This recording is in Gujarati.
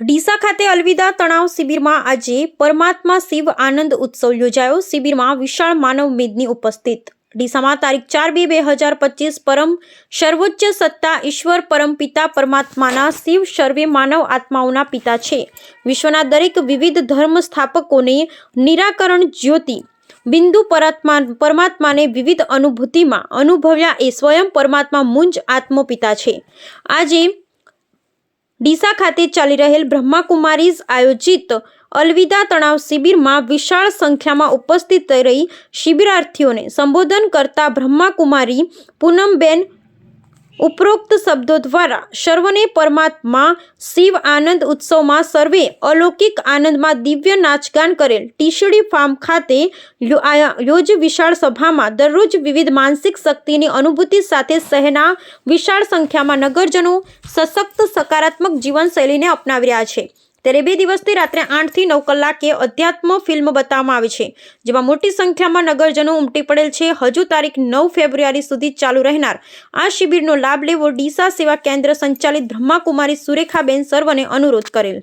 ડીસા ખાતે અલવિદા તણાવ શિબિરમાં આજે પરમાત્મા શિવ આનંદ ઉત્સવ યોજાયો. શિબિરમાં વિશાળ માનવ મેદની ઉપસ્થિત. ડીસામાં તારીખ ચાર બે બે હજાર પચીસ પરમ સર્વોચ્ચ સત્તા ઈશ્વર પરમપિતા પરમાત્માના શિવ સર્વે માનવ આત્માઓના પિતા છે. વિશ્વના દરેક વિવિધ ધર્મ સ્થાપકોને નિરાકરણ જ્યોતિ. બિંદુ પરાત્મા પરમાત્માને વિવિધ અનુભૂતિમાં અનુભવ્યા એ સ્વયં પરમાત્મા મુંજ આત્મપિતા છે. આજે ડીસા ખાતે ચાલી રહેલ બ્રહ્માકુમારીઝ આયોજિત અલવિદા તણાવ શિબિરમાં વિશાળ સંખ્યામાં ઉપસ્થિત રહી શિબિરાર્થીઓને સંબોધન કરતા બ્રહ્માકુમારી પૂનમબેન ઉપરોક્ત શબ્દો દ્વારા સર્વને પરમાત્મા શિવ આનંદ ઉત્સવમાં સર્વે અલૌકિક આનંદમાં દિવ્ય નાચગાન કરેલ ટીશડી ફાર્મ ખાતે યોજ વિશાળ સભામાં દરરોજ વિવિધ માનસિક શક્તિની અનુભૂતિ સાથે શહેરના વિશાળ સંખ્યામાં નગરજનો સશક્ત સકારાત્મક જીવનશૈલીને અપનાવી રહ્યા છે. ત્યારે બે દિવસથી રાત્રે આઠથી નવ કલાકે અધ્યાત્મ ફિલ્મ બતાવવામાં આવે છે, જેમાં મોટી સંખ્યામાં નગરજનો ઉમટી પડેલ છે. હજુ તારીખ નવ ફેબ્રુઆરી સુધી ચાલુ રહેનાર આ શિબિરનો લાભ લેવો ડીસા સેવા કેન્દ્ર સંચાલિત બ્રહ્માકુમારી સુરેખાબેન સર્વને અનુરોધ કરેલ.